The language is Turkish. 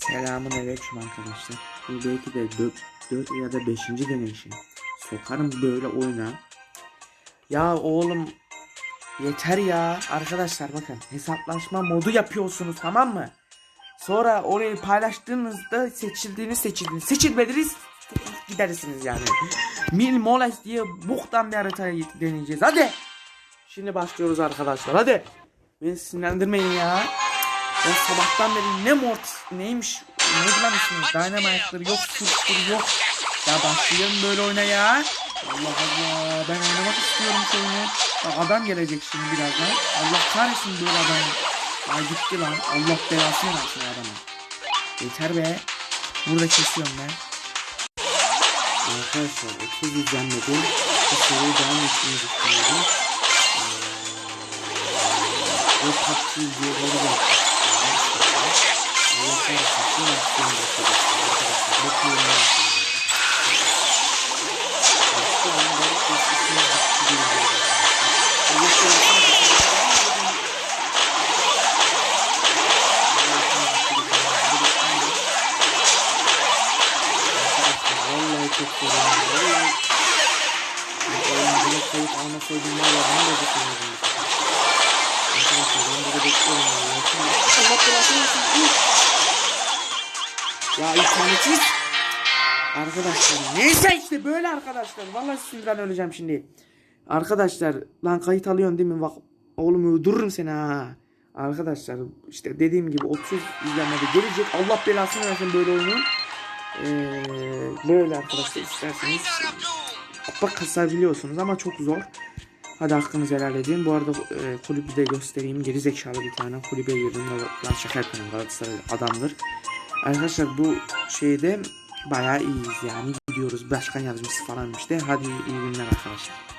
Selamun aleyküm arkadaşlar. Bu belki de 4, ya da 5. deneyişim. Sokarım böyle oyuna. Ya oğlum yeter ya. Arkadaşlar bakın hesaplaşma modu yapıyorsunuz tamam mı? Sonra orayı paylaştığınızda seçildiğiniz seçildiğiniz seçilmediniz gidersiniz yani. Mil Moles diye boktan bir haritayı deneyeceğiz. Hadi. Şimdi başlıyoruz arkadaşlar. Hadi. Beni sinirlendirmeyin ya. Ya sabahtan beri ne mort neymiş ne lan ismi Dynamite'dır yok Surf'tur yok. Ya başlayalım böyle oyuna ya. Allah Allah ben oynamak istiyorum. Bak adam gelecek şimdi birazdan. Allah kahretsin böyle adam. Ay gitti lan. Allah belasını versin adamı. Yeter be. Burada kesiyorum ben. Arkadaşlar 30 izlenmedi. Bu seriyi devam etmeyi düşünüyorum. Ee, ve PUBG videoları da Allah kahretsin. Şunu yapıyorum arkadaşlar. Arkadaşlar bakıyorum ne yapıyorum. Şu an ben eskisini bitiriyorum. Allah kahretsin. Vallahi çok seviyorum. Vallahi. Oyuncuna kayıt almasaydım var ya ben de düşünüyordum. Arkadaşlar ben burada bekliyorum vallahi. Şimdi Allah belasını versin. Ya internetiz. Arkadaşlar neyse işte böyle arkadaşlar. Vallahi sinirden öleceğim şimdi. Arkadaşlar lan kayıt alıyorsun değil mi? Bak oğlum öldürürüm seni ha. Arkadaşlar işte dediğim gibi 30 izlenmede gelecek. Allah belasını versin böyle oyunun. Ee, böyle arkadaşlar isterseniz bak kasabiliyorsunuz ama çok zor. Hadi hakkınızı helal edin. Bu arada e, kulübü de göstereyim. Geri zekalı bir tane kulübe girdim. Lan şaka yapıyorum Galatasaray adamdır. Arkadaşlar bu şeyde bayağı iyiyiz yani. Gidiyoruz. Başkan yardımcısı falan işte. Hadi iyi günler arkadaşlar.